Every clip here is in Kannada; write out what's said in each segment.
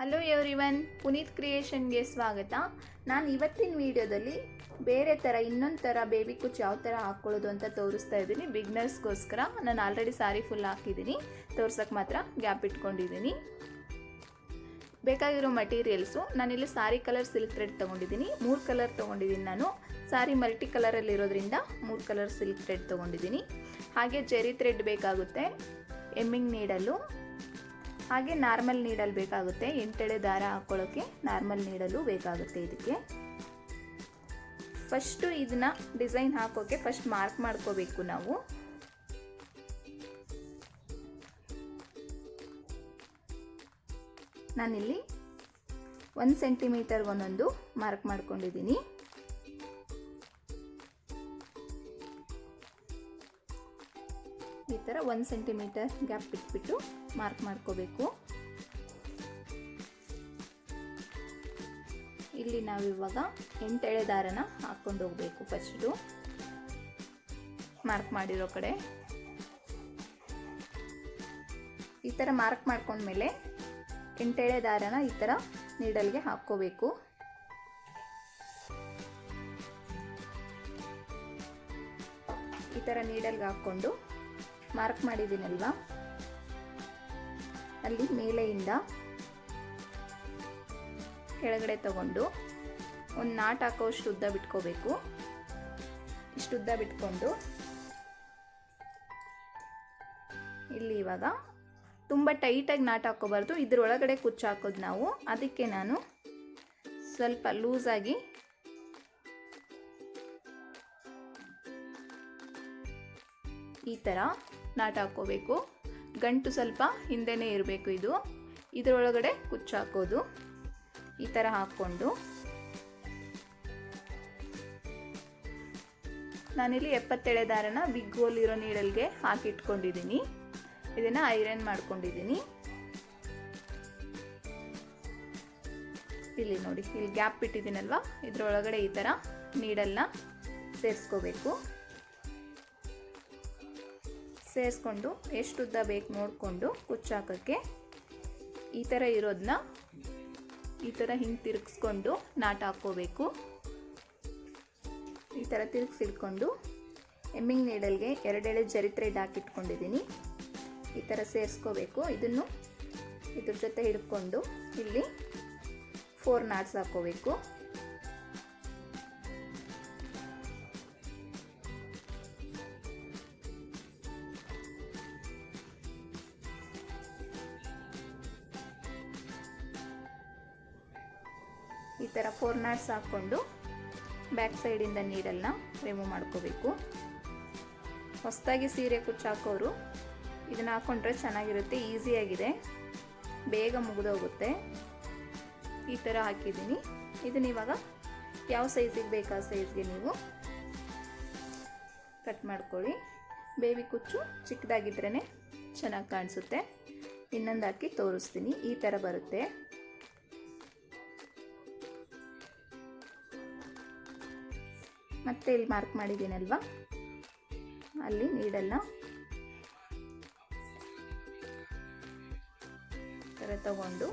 ಹಲೋ ಎವ್ರಿವನ್ ಪುನೀತ್ ಕ್ರಿಯೇಷನ್ಗೆ ಸ್ವಾಗತ. ನಾನು ಇವತ್ತಿನ ವಿಡಿಯೋದಲ್ಲಿ ಬೇರೆ ಥರ ಇನ್ನೊಂದು ಥರ ಬೇಬಿ ಕುಚ್ ಯಾವ ಥರ ಹಾಕ್ಕೊಳ್ಳೋದು ಅಂತ ತೋರಿಸ್ತಾ ಇದ್ದೀನಿ. ಬಿಗ್ನರ್ಸ್ಗೋಸ್ಕರ ನಾನು ಆಲ್ರೆಡಿ ಸಾರಿ ಫುಲ್ ಹಾಕಿದ್ದೀನಿ. ತೋರ್ಸೋಕ್ಕೆ ಮಾತ್ರ ಗ್ಯಾಪ್ ಇಟ್ಕೊಂಡಿದ್ದೀನಿ. ಬೇಕಾಗಿರೋ ಮಟೀರಿಯಲ್ಸು ನಾನಿಲ್ಲಿ ಸಾರಿ ಕಲರ್ ಸಿಲ್ಕ್ ಥ್ರೆಡ್ ತೊಗೊಂಡಿದ್ದೀನಿ. ಮೂರು ಕಲರ್ ತೊಗೊಂಡಿದ್ದೀನಿ ನಾನು. ಸಾರಿ ಮಲ್ಟಿ ಕಲರಲ್ಲಿ ಇರೋದ್ರಿಂದ ಮೂರು ಕಲರ್ ಸಿಲ್ಕ್ ಥ್ರೆಡ್ ತೊಗೊಂಡಿದ್ದೀನಿ. ಹಾಗೆ ಜೆರಿ ಥ್ರೆಡ್ ಬೇಕಾಗುತ್ತೆ. ಎಮ್ಮಿಂಗ್ ನೀಡಲು ಹಾಗೆ ನಾರ್ಮಲ್ ನೀಡಲ್ ಬೇಕಾಗುತ್ತೆ. ಎಂಟೆಳೆ ದಾರ ಹಾಕ್ಕೊಳ್ಳೋಕ್ಕೆ ನಾರ್ಮಲ್ ನೀಡಲು ಬೇಕಾಗುತ್ತೆ ಇದಕ್ಕೆ. ಫಸ್ಟು ಇದನ್ನ ಡಿಸೈನ್ ಹಾಕೋಕ್ಕೆ ಫಸ್ಟ್ ಮಾರ್ಕ್ ಮಾಡ್ಕೋಬೇಕು ನಾವು. ನಾನಿಲ್ಲಿ ಒಂದು ಸೆಂಟಿಮೀಟರ್ಗೆ ಒಂದೊಂದು ಮಾರ್ಕ್ ಮಾಡ್ಕೊಂಡಿದ್ದೀನಿ. ಈ ಒಂದು ಸೆಂಟಿಮೀಟರ್ ಗ್ಯಾಪ್ ಬಿಟ್ಬಿಟ್ಟು ಮಾರ್ಕ್ ಮಾಡ್ಕೋಬೇಕು. ಇಲ್ಲಿ ನಾವಿವಾಗ ಎಂಟೆಳೆ ದಾರನ ಹಾಕ್ಕೊಂಡು ಹೋಗಬೇಕು ಫಸ್ಟು ಮಾರ್ಕ್ ಮಾಡಿರೋ ಕಡೆ. ಈ ಥರ ಮಾರ್ಕ್ ಮಾಡ್ಕೊಂಡ್ಮೇಲೆ ಎಂಟೆಳೆ ದಾರನ ಈ ಥರ ನೀಡಲ್ಗೆ ಹಾಕ್ಕೋಬೇಕು. ಈ ಥರ ನೀಡಲ್ಗೆ ಹಾಕ್ಕೊಂಡು ಮಾರ್ಕ್ ಮಾಡಿದ್ದೀನಲ್ವಾ? ಅಲ್ಲಿ ಮೇಲೆಯಿಂದ ಕೆಳಗಡೆ ತಗೊಂಡು ಒಂದು ನಾಟ್ ಹಾಕೋಷ್ಟು ಉದ್ದ ಬಿಟ್ಕೋಬೇಕು. ಇಷ್ಟು ಉದ್ದ ಬಿಟ್ಕೊಂಡು ಇಲ್ಲಿ ಇವಾಗ ತುಂಬ ಟೈಟಾಗಿ ನಾಟ್ ಹಾಕೋಬಾರ್ದು ಇದ್ರೊಳಗಡೆ ಕುಚ್ಚು ಹಾಕೋದು ನಾವು. ಅದಕ್ಕೆ ನಾನು ಸ್ವಲ್ಪ ಲೂಸಾಗಿ ಈ ಥರ ನಾಟ್ ಹಾಕ್ಕೋಬೇಕು. ಗಂಟು ಸ್ವಲ್ಪ ಹಿಂದೆನೇ ಇರಬೇಕು ಇದು. ಇದರೊಳಗಡೆ ಕುಚ್ಚು ಹಾಕೋದು. ಈ ಥರ ಹಾಕ್ಕೊಂಡು. ನಾನಿಲ್ಲಿ ಎಪ್ಪತ್ತೆಳೆ ದಾರನ ಬಿಗ್ ಹೋಲ್ ಇರೋ ನೀಡಲ್ಗೆ ಹಾಕಿಟ್ಕೊಂಡಿದ್ದೀನಿ ಇದನ್ನು ಐರನ್ ಮಾಡ್ಕೊಂಡಿದ್ದೀನಿ ಇಲ್ಲಿ ನೋಡಿ, ಇಲ್ಲಿ ಗ್ಯಾಪ್ ಬಿಟ್ಟಿದ್ದೀನಲ್ವಾ ಇದರೊಳಗಡೆ ಈ ಥರ ನೀಡಲ್ನ ಸೇರಿಸ್ಕೋಬೇಕು. ಸೇರಿಸ್ಕೊಂಡು ಎಷ್ಟು ಉದ್ದ ಬೇಕು ನೋಡಿಕೊಂಡು ಕುಚ್ಚಾಕೋಕ್ಕೆ ಈ ಥರ ಇರೋದನ್ನ ಈ ಥರ ಹಿಂಗೆ ತಿರುಗಿಸ್ಕೊಂಡು ನಾಟ್ ಹಾಕ್ಕೋಬೇಕು. ಈ ಥರ ತಿರುಗಿಸಿಡ್ಕೊಂಡು ಎಮ್ಮಿಂಗ್ ನೀಡಲ್ಗೆ ಎರಡೆಳೆ ಜರಿ ಥ್ರೆಡ್ ಹಾಕಿಟ್ಕೊಂಡಿದ್ದೀನಿ ಈ ಥರ ಸೇರಿಸ್ಕೋಬೇಕು. ಇದನ್ನು ಇದ್ರ ಜೊತೆ ಹಿಡ್ಕೊಂಡು ಇಲ್ಲಿ ಫೋರ್ ನಾಟ್ಸ್ ಹಾಕ್ಕೋಬೇಕು. ಈ ಥರ ಫೋರ್ ನಾಟ್ಸ್ ಹಾಕ್ಕೊಂಡು ಬ್ಯಾಕ್ ಸೈಡಿಂದ ನೀರೆಲ್ಲ ರಿಮೂವ್ ಮಾಡ್ಕೋಬೇಕು. ಹೊಸದಾಗಿ ಸೀರೆ ಕುಚ್ಚು ಹಾಕೋರು ಇದನ್ನು ಹಾಕ್ಕೊಂಡ್ರೆ ಚೆನ್ನಾಗಿರುತ್ತೆ ಈಸಿಯಾಗಿದೆ ಬೇಗ ಮುಗಿದೋಗುತ್ತೆ. ಈ ಥರ ಹಾಕಿದ್ದೀನಿ. ಇದನ್ನ ಇವಾಗ ಯಾವ ಸೈಜಿಗೆ ಬೇಕಾ ಸೈಜ್ಗೆ ನೀವು ಕಟ್ ಮಾಡ್ಕೊಳ್ಳಿ. ಬೇಬಿ ಕುಚ್ಚು ಚಿಕ್ಕದಾಗಿದ್ರೇ ಚೆನ್ನಾಗಿ ಕಾಣಿಸುತ್ತೆ. ಇನ್ನೊಂದು ಹಾಕಿ ತೋರಿಸ್ತೀನಿ. ಈ ಥರ ಬರುತ್ತೆ. ಮತ್ತೆ ಇಲ್ಲಿ ಮಾರ್ಕ್ ಮಾಡಿದ್ದೀನಲ್ವಾ? ಅಲ್ಲಿ ನೀಡಲ್ಲ ಥರ ತಗೊಂಡು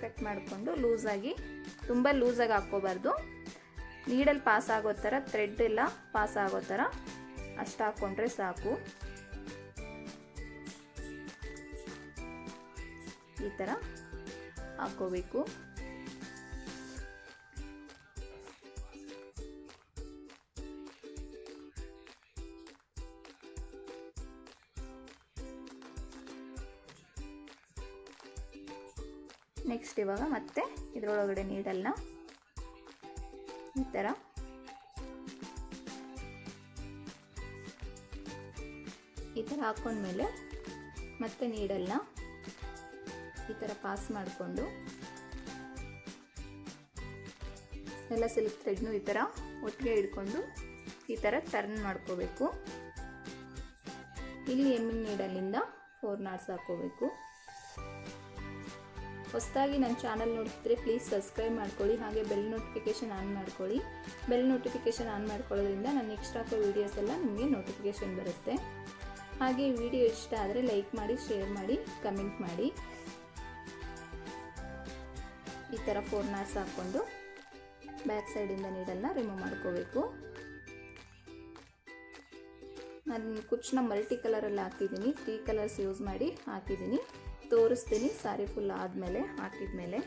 ಕಟ್ ಮಾಡಿಕೊಂಡು ಲೂಸಾಗಿ ತುಂಬ ಲೂಸಾಗಿ ಹಾಕ್ಕೋಬಾರ್ದು. ನೀಡಲ್ಲಿ ಪಾಸ್ ಆಗೋ ಥರ ಥ್ರೆಡ್ ಎಲ್ಲ ಪಾಸ್ ಆಗೋ ಥರ ಅಷ್ಟು ಹಾಕ್ಕೊಂಡ್ರೆ ಸಾಕು. ಈ ಥರ ಹಾಕ್ಕೋಬೇಕು. ನೆಕ್ಸ್ಟ್ ಇವಾಗ ಮತ್ತೆ ಇದರೊಳಗಡೆ ನೀಡಲ್ನ ಈ ಥರ ಈ ಥರ ಹಾಕೊಂಡ್ಮೇಲೆ ಮತ್ತೆ ನೀಡಲ್ಲ ಈ ಥರ ಪಾಸ್ ಮಾಡಿಕೊಂಡು ಎಲ್ಲ ಸಿಲ್ಕ್ ಥ್ರೆಡ್ನು ಈ ಥರ ಒಟ್ಟಿಗೆ ಹಿಡ್ಕೊಂಡು ಈ ಥರ ಟರ್ನ್ ಮಾಡ್ಕೋಬೇಕು. ಇಲ್ಲಿ ಎಮ್ಮಿಂಗ್ ನೀಡಲ್ಲಿಂದ ಫೋರ್ ನಾರ್ಸ್ ಹಾಕ್ಕೋಬೇಕು ಹೊಸದಾಗಿ ನನ್ನ ಚಾನಲ್ ನೋಡ್ತಿದ್ರೆ ಪ್ಲೀಸ್ ಸಬ್ಸ್ಕ್ರೈಬ್ ಮಾಡ್ಕೊಳ್ಳಿ. ಹಾಗೆ ಬೆಲ್ ನೋಟಿಫಿಕೇಶನ್ ಆನ್ ಮಾಡ್ಕೊಳ್ಳಿ. ಬೆಲ್ ನೋಟಿಫಿಕೇಷನ್ ಆನ್ ಮಾಡ್ಕೊಳ್ಳೋದ್ರಿಂದ ನಾನು ನೆಕ್ಸ್ಟ್ ಹಾಕೋ ವೀಡಿಯೋಸ್ ಎಲ್ಲ ನಿಮಗೆ ನೋಟಿಫಿಕೇಷನ್ ಬರುತ್ತೆ. ಹಾಗೆ ವಿಡಿಯೋ ಇಷ್ಟ ಆದರೆ ಲೈಕ್ ಮಾಡಿ ಶೇರ್ ಮಾಡಿ ಕಮೆಂಟ್ ಮಾಡಿ. ಈ ಥರ ಫೋರ್ ನಾಟ್ಸ್ ಹಾಕ್ಕೊಂಡು ಬ್ಯಾಕ್ ಸೈಡಿಂದ ನೀಡನ್ನು ರಿಮೂವ್ ಮಾಡ್ಕೋಬೇಕು. ನಾನು ಕುಚ್ಚನ್ನ ಮಲ್ಟಿ ಕಲರಲ್ಲಿ ಹಾಕಿದ್ದೀನಿ. ತ್ರೀ ಕಲರ್ಸ್ ಯೂಸ್ ಮಾಡಿ ಹಾಕಿದ್ದೀನಿ. ತೋರಿಸ್ತೀನಿ. ಸಾರಿ ಫುಲ್ ಆದಮೇಲೆ, ಹಾಕಿದ್ಮೇಲೆ.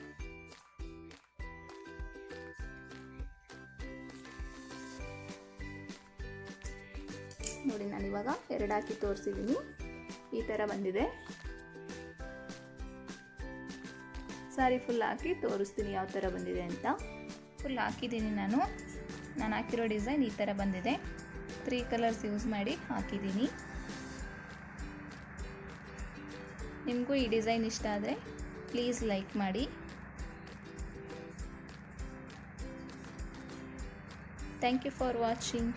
ನೋಡಿ ನಾನು ಇವಾಗ ಎರಡು ಹಾಕಿ ತೋರಿಸಿದ್ದೀನಿ ಈ ಥರ ಬಂದಿದೆ. ಸಾರಿ ಫುಲ್ ಹಾಕಿ ತೋರಿಸ್ತೀನಿ ಯಾವ ಥರ ಬಂದಿದೆ ಅಂತ. ಫುಲ್ ಹಾಕಿದ್ದೀನಿ ನಾನು. ನಾನು ಹಾಕಿರೋ ಡಿಸೈನ್ ಈ ಥರ ಬಂದಿದೆ. ತ್ರೀ ಕಲರ್ಸ್ ಯೂಸ್ ಮಾಡಿ ಹಾಕಿದ್ದೀನಿ ನಿಮಗೂ ಈ ಡಿಸೈನ್ ಇಷ್ಟ ಆದರೆ ಪ್ಲೀಸ್ ಲೈಕ್ ಮಾಡಿ. Thank you for watching